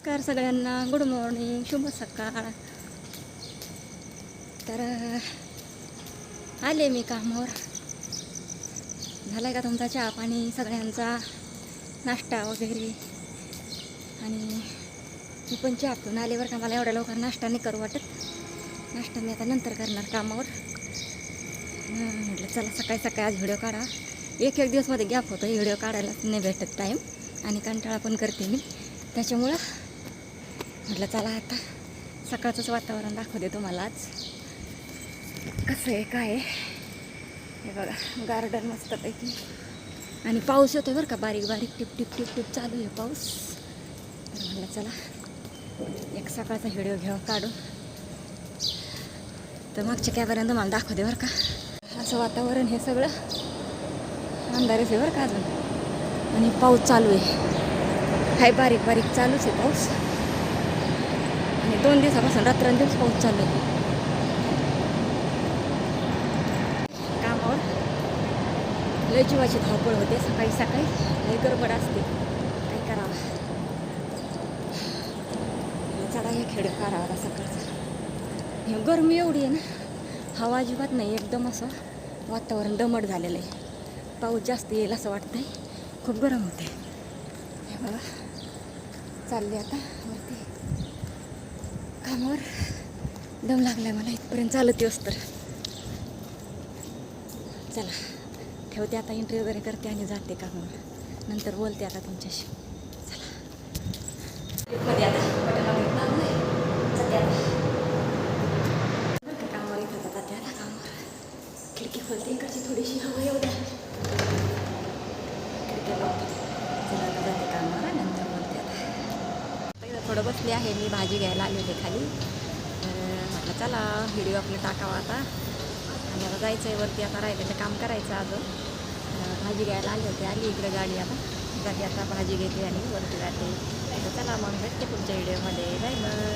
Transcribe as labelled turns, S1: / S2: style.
S1: नमस्कार सगळ्यांना. Good morning शुभ सकाळ. तर आले मी कामावर. झाला का तुमचा चहा पाणी सगळ्यांचा नाश्ता वगैरे? आणि मी पण चहा पिऊन आले बरं का. मला एवढ्या लवकर नाश्ता नाही करू वाटत. नाश्ता मी आता नंतर करणार कामावर. म्हटलं चला सकाळी सकाळी आज व्हिडिओ काढा. एक एक दिवसमध्ये गॅप होतो व्हिडिओ काढायला नाही भेटत टाईम आणि कंटाळा पण करते मी. त्याच्यामुळं म्हटलं चला आता सकाळचंच वातावरण दाखवते तुम्हाला आज. कसं आहे काय हे बघा गार्डन मस्तपैकी आणि पाऊस येतोय बरं का बारीक बारीक टिप टिप टिप टिप चालू आहे पाऊस. तर म्हटलं चला एक सकाळचा व्हिडिओ घेऊ काढून. तर मागच्या कॅमेऱ्यानं तुम्हाला दाखवते बरं का. असं वातावरण हे सगळं. अंधारच आहे बरं का अजून. आणि पाऊस चालू आहे. हाय बारीक बारीक चालूच आहे पाऊस. दोन दिवसापासून रात्रंदिवस पाऊस चालू आहे. कामावर. लय जीवाची धावपळ होते. सकाळी सकाळी लय गडबड असते. काय करावं? चढा हे खेळ करावा आता सकाळचा. हे गरमी एवढी आहे ना. हवा अजिबात नाही. एकदम असं वातावरण दमट झालेलं आहे. पाऊस जास्त येईल असं वाटतंय. खूप गरम होते हे बघा. चालले आता वरती. कामावर दम लागलाय मला इथपर्यंत चालत येऊस तर. चला ठेवते आता एंट्री वगैरे करते आणि जाते कामावर नंतर बोलते आता तुमच्याशी. चला. मध्ये आता हॉटेलमध्ये लागलोय. आता. कामावर जाते आला कामावर. खिडकी खोलते इकडची थोडीशी हवा येऊ द्या खिडकी लावते चला आता जाते कामावर आणि नंतर बोलते आता पहिलं थोडं बसले आहे मी भाजी घ्यायला आले होते खाली. तर म्हटलं चला व्हिडिओ आपलं टाकावा आता. आणि आता जायचं आहे वरती आता राहिलेलं काम करायचं अजून. भाजी घ्यायला आले होते आली इकडे गाडी आता. जाते आता भाजी घेतली आणि वरती जाते. तर चला मग भेटते पुढच्या व्हिडिओमध्ये. Bye bye